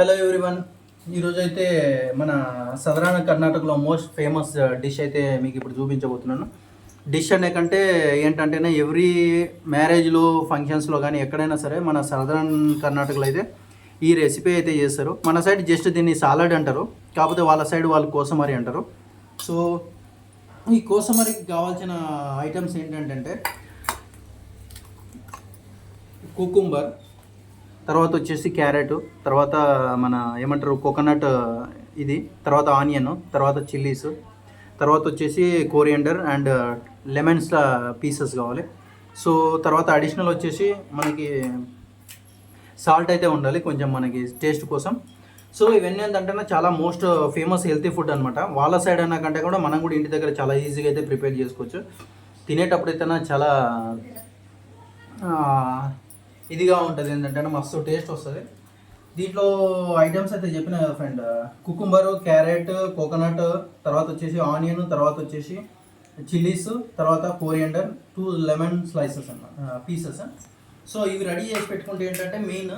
Hello everyone ఈరోజు అయితే మన సదరాన కర్ణాటకలో మోస్ట్ ఫేమస్ డిష్ అయితే మీకు ఇప్పుడు చూపించబోతున్నాను. డిష్ అనే కంటే ఏంటంటేనే ఎవ్రీ మ్యారేజ్లో ఫంక్షన్స్లో కానీ ఎక్కడైనా సరే మన సదరన్ కర్ణాటకలో అయితే ఈ రెసిపీ అయితే చేస్తారు. మన సైడ్ జస్ట్ దీన్ని సాలడ్ అంటారు. కాకపోతే వాళ్ళ సైడ్ వాళ్ళు కోసమరి అంటారు. సో ఈ కోసమరికి కావాల్సిన ఐటమ్స్ ఏంటంటే కుకుంబర్ తర్వాత వచ్చేసి క్యారెట్ తర్వాత మన ఏమంటారు కోకోనట్ ఇది తర్వాత ఆనియన్ తర్వాత చిల్లీస్ తర్వాత వచ్చేసి కోరియండర్ అండ్ లెమన్స్ పీసెస్ కావాలి. సో తర్వాత అడిషనల్ వచ్చేసి మనకి సాల్ట్ అయితే ఉండాలి కొంచెం మనకి టేస్ట్ కోసం. సో ఇవన్నీ ఏంటంటే చాలా మోస్ట్ ఫేమస్ హెల్తీ ఫుడ్ అనమాట వాళ్ళ సైడ్ అన్న కంటే కూడా మనం కూడా ఇంటి దగ్గర చాలా ఈజీగా అయితే ప్రిపేర్ చేసుకోవచ్చు. తినేటప్పుడు అయితే చాలా ఇదిగా ఉంటుంది. ఏంటంటే మస్తు టేస్ట్ వస్తుంది. దీంట్లో ఐటమ్స్ అయితే చెప్పిన కదా ఫ్రెండ్ కుకుంబర్ క్యారెట్ కోకోనట్ తర్వాత వచ్చేసి ఆనియన్ తర్వాత వచ్చేసి చిల్లీస్ తర్వాత కోరియండర్ టూ లెమన్ స్లైసెస్ అన్న పీసెస్ సో ఇవి రెడీ చేసి పెట్టుకుంటే ఏంటంటే మెయిన్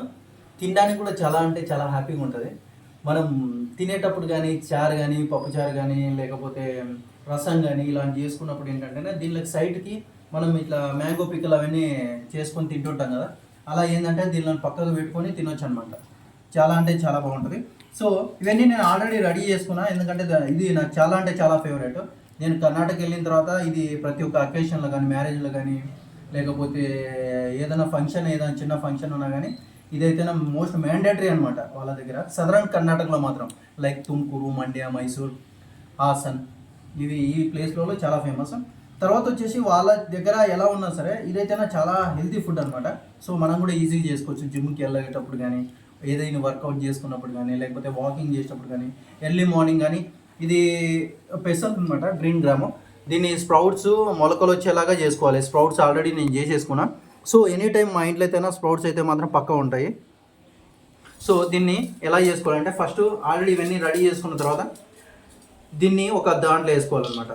తినడానికి కూడా చాలా అంటే చాలా హ్యాపీగా ఉంటుంది. మనం తినేటప్పుడు కానీ చారు కానీ పప్పు చారు కానీ లేకపోతే రసం కానీ ఇలాంటి చేసుకున్నప్పుడు ఏంటంటే దీనికి సైడ్కి మనం ఇట్లా మ్యాంగో పిక్కలు అవన్నీ చేసుకొని తింటుంటాం కదా. అలా ఏంటంటే దీనిలో పక్కకు పెట్టుకొని తినొచ్చు అనమాట చాలా అంటే చాలా బాగుంటుంది. సో ఇవన్నీ నేను ఆల్రెడీ రెడీ చేసుకున్నా. ఎందుకంటే ఇది నాకు చాలా అంటే చాలా ఫేవరెట్ నేను కర్ణాటక వెళ్ళిన తర్వాత ఇది ప్రతి ఒక్క అకేషన్లో కానీ మ్యారేజ్లో కానీ లేకపోతే ఏదైనా ఫంక్షన్ ఏదైనా చిన్న ఫంక్షన్ ఉన్నా కానీ ఇదైతే మోస్ట్ మ్యాండేటరీ అనమాట వాళ్ళ దగ్గర. సదరన్ కర్ణాటకలో మాత్రం. లైక్ తుమ్కూరు మండ్య మైసూర్ హాసన్ ఇవి ఈ ప్లేస్లలో చాలా ఫేమస్ తర్వాత వచ్చేసి వాళ్ళ దగ్గర ఎలా ఉన్నా సరే ఇదైతేనే చాలా హెల్తీ ఫుడ్ అనమాట సో మనం కూడా ఈజీగా చేసుకోవచ్చు. జిమ్కి వెళ్ళేటప్పుడు కానీ ఏదైనా వర్కౌట్ చేసుకున్నప్పుడు కానీ లేకపోతే వాకింగ్ చేసేటప్పుడు కానీ ఎర్లీ మార్నింగ్ కానీ ఇది పెసల్ అనమాట గ్రీన్ గ్రాము దీన్ని స్ప్రౌట్స్ మొలకలు వచ్చేలాగా చేసుకోవాలి. స్ప్రౌట్స్ ఆల్రెడీ నేను చేసేసుకున్నా. సో ఎనీ టైం మా ఇంట్లో అయితేనా స్ప్రౌట్స్ అయితే మాత్రం పక్క ఉంటాయి. సో దీన్ని ఎలా చేసుకోవాలంటే ఫస్ట్ ఆల్రెడీ ఇవన్నీ రెడీ చేసుకున్న తర్వాత దీన్ని ఒక దాంట్లో వేసుకోవాలన్నమాట.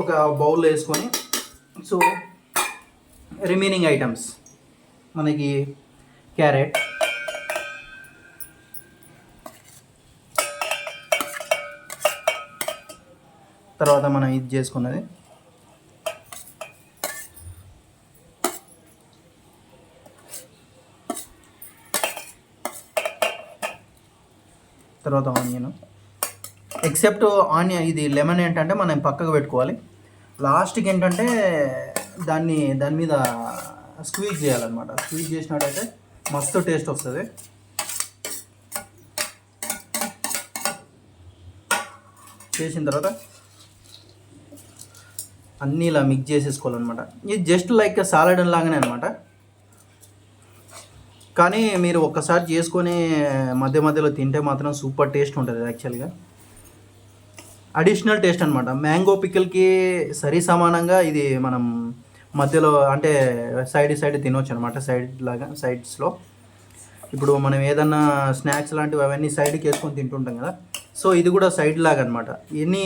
ఒక బౌల్ వేసుకొని సో రిమైనింగ్ ఐటమ్స్ మనకి క్యారెట్ తర్వాత మనం ఇది చేసుకున్నది. తర్వాత ఆనియన్ ఎక్సెప్ట్ ఆనియన్ ఇది లెమన్ ఏంటంటే మనం పక్కకు పెట్టుకోవాలి. లాస్ట్కి ఏంటంటే దాన్ని దాని మీద స్క్వీజ్ చేయాలన్నమాట. స్క్వీజ్ చేసినట్టయితే మస్తు టేస్ట్ వస్తుంది. చేసిన తర్వాత అన్నీ ఇలా మిక్స్ చేసేసుకోవాలన్నమాట. ఇది జస్ట్ లైక్ సాలడ్ లాగానే అనమాట కానీ మీరు ఒక్కసారి చేసుకొని మధ్య మధ్యలో తింటే మాత్రం సూపర్ టేస్ట్ ఉంటుంది యాక్చువల్గా అడిషనల్ టేస్ట్ అనమాట మ్యాంగో పికిల్కి సరి సమానంగా ఇది మనం మధ్యలో అంటే సైడ్ సైడ్ తినవచ్చు అనమాట సైడ్ లాగా సైడ్స్లో ఇప్పుడు మనం ఏదన్నా స్నాక్స్ లాంటివి అవన్నీ సైడ్కి వేసుకొని తింటుంటాం కదా. సో ఇది కూడా సైడ్ లాగా అనమాట ఎన్ని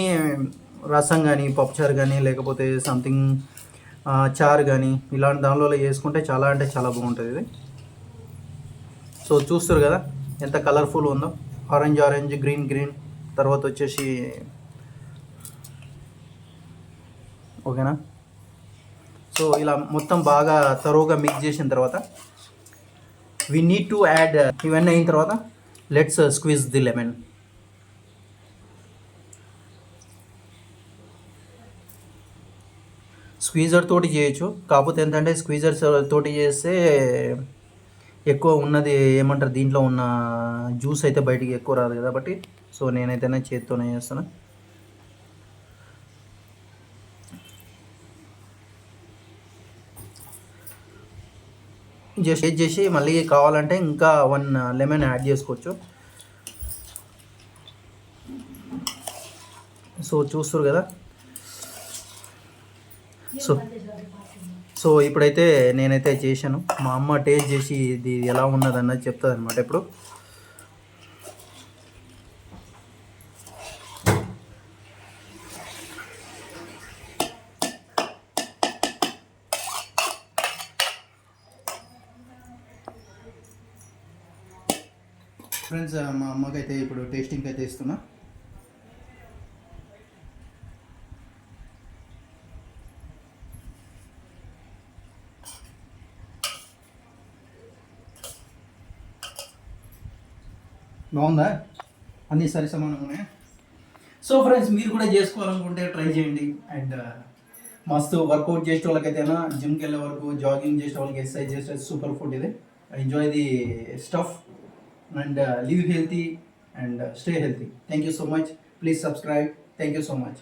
రసం కానీ పప్పుచారు కానీ లేకపోతే సంథింగ్ చారు కానీ ఇలాంటి దానిలో వేసుకుంటే చాలా అంటే చాలా బాగుంటుంది ఇది. సో చూస్తారు కదా ఎంత కలర్ఫుల్ ఉందో. ఆరెంజ్ ఆరెంజ్ గ్రీన్ గ్రీన్ తర్వాత వచ్చేసి ఓకేనా? సో ఇలా మొత్తం బాగా తరువుగా మిక్స్ చేసిన తర్వాత వి నీడ్ టు యాడ్ ఇవన్నీ అయిన తర్వాత let's squeeze the lemon squeezer తోటి చేయొచ్చు. కాకపోతే ఏంటంటే స్క్వీజర్ తోటి చేస్తే ఎక్కువ ఉన్నది ఏమంటారు దీంట్లో ఉన్న జ్యూస్ అయితే బయటికి ఎక్కువ రాదు కాబట్టి సో నేనైతేనే చేత్తోనే చేస్తాను జస్ట్ చేసి మళ్ళీ కావాలంటే ఇంకా వన్ లెమన్ యాడ్ చేసుకోవచ్చు. సో చూస్తారు కదా? సో సో ఇప్పుడైతే నేనైతే చేశాను. మా అమ్మ టేస్ట్ చేసి ఇది ఎలా ఉన్నదన్నది చెప్తుంది అనమాట ఇప్పుడు. ఫ్రెండ్స్ uh, మా అమ్మకైతే ఇప్పుడు టేస్టింగ్ అయితే ఇస్తున్నా. బాగుందా? అన్నీ సరి సమానంగానే సో ఫ్రెండ్స్ మీరు కూడా చేసుకోవాలనుకుంటే ట్రై చేయండి. అండ్ uh, మస్తు వర్కౌట్ చేసే వాళ్ళకైతేనా జిమ్కి వెళ్ళే వరకు జాగింగ్ చేసే వాళ్ళకి ఎక్సర్సైజ్ చేసే సూపర్ ఫుడ్ ఇది. Enjoy the stuff and uh, live healthy and uh, stay healthy. Thank you so much. Please subscribe. Thank you so much.